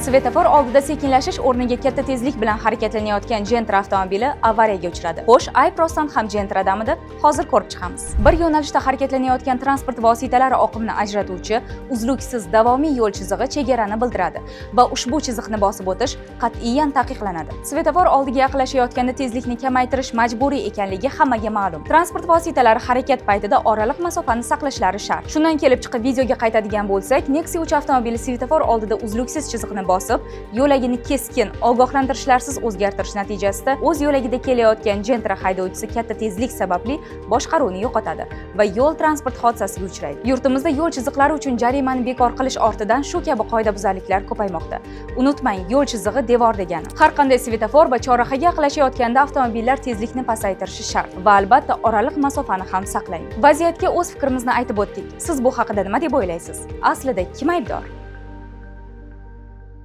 svetofor oldida sekinlashish o'rniga katta tezlik bilan harakatlanayotgan Gentra avtomobili avariyaga uchradi. Xo'sh, ayb rostdan ham Gentradamidi? Hozir ko'rib chiqamiz. Bir yo'nalishda harakatlanayotgan transport vositalari oqimini ajratuvchi uzluksiz davomiy yo'l chizig'i chegarani bildiradi va ushbu chiziqni bosib o'tish qat'iyan taqiqlanadi. Svetofor oldiga yaqinlashayotganda tezlikni kamaytirish majburiy ekanligi hammaga ma'lum. Transport vositalari harakat paytida oraliq masofani saqlashlari shart. Shundan kelib chiqib videoga qaytadigan bo'lsak, Nexia 3 avtomobili svetofor oldida uzluksiz chiziqni bosib, yo'lagini keskin, ogohlantirishlarsiz o'zgartirish natijasida o'z yo'lagida kelayotgan Gentra haydovchisi katta tezlik sababli boshqaruvni yo'qotadi va yo'l transport hodisasiga uchraydi. Yurtimizda yo'l chiziqlari uchun jarimani bekor qilish ortidan shu kabi qoidabuzarliklar ko'paymoqda. Unutmang, yo'l chizig'i devor degani. Har qanday svetofor va chorrahaga yaqinlashayotganda avtomobillar tezlikni pasaytirishi shart va albatta oraliq masofani ham saqlang. Vaziyatga o'z fikrimizni aytib o'tdik. Siz bu haqida nima deb o'ylaysiz? Aslida kim aybdor?